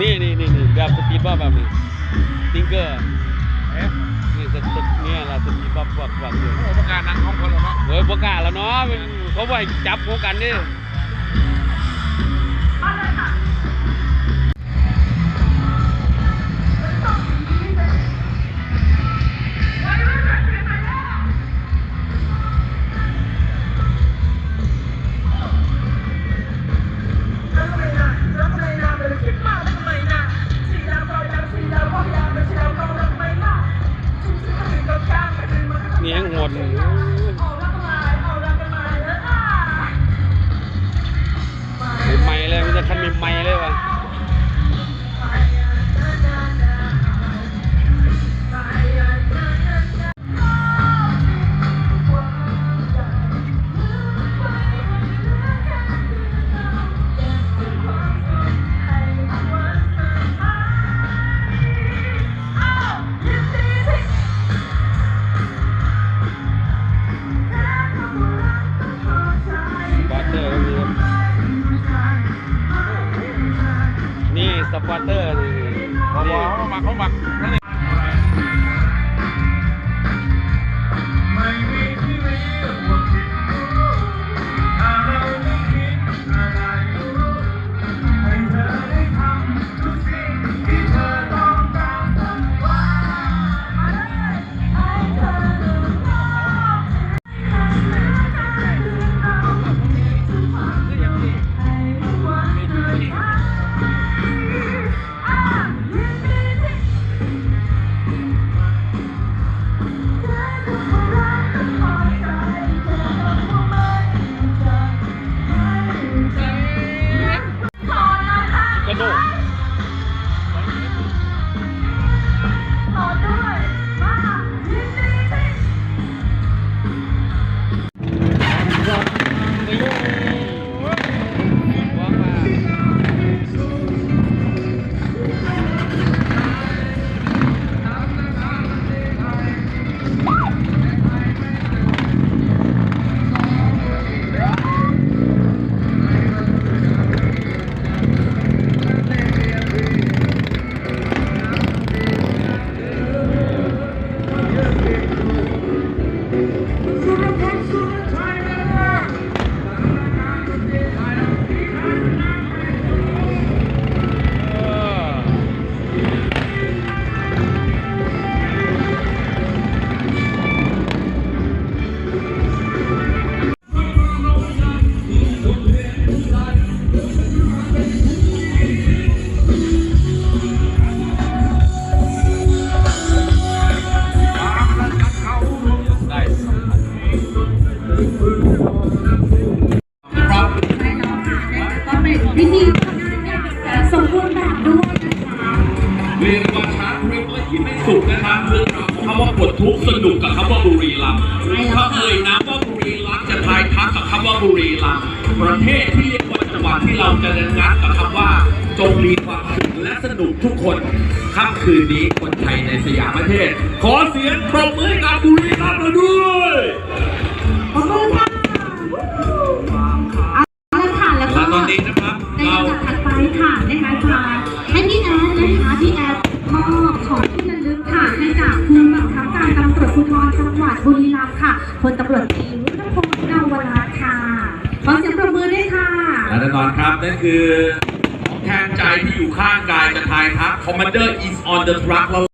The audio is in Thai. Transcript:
นี่นี่นี่นี่แบบสปีดบับแบบนี้ติงเกอร์เอ๊ะนี่สเต็ปเนี่ยละสปีดบ๊อบบ๊อบบ๊อบอยู่โอ้ประกาศนังของคนแล้วเนาะเฮ้ยประกาศแล้วเนาะเขาไปจับพวกกันนี่ สปอร์เตอร์นี่ เขาบอกเขามาเขามานั่นเอง ก็เป็นพิธีสมบูรณ์แบบด้วยนะคะเรียนว่าช้างเรียกว่ายิ้มไม่สุขนะครับเรื่องราวของคำว่าปวดทุกข์สนุกกับคำว่าบุรีรัมย์ถ้าเอ่ยน้ำว่าบุรีรัมย์จะทายทักกับคำว่าบุรีรัมย์ประเทศที่เรียกว่าจังหวัดที่เราจะเดินงัดกับคำว่าจงมีความสุขและสนุกทุกคนค่ำคืนนี้คนไทยในสยามประเทศ ขอเสียงปรบมือกับบุรี ธรจังหวัดบุรีรัมย์ค่ะพลตำรวจตรีรุ่งพงศ์นาวราค่ะขอเสียงปรบมือด้วยค่ะและแน่นอนครับนั่นคือของแทนใจที่อยู่ข้างกายกระทายทัก Commander is on the truck แล้ว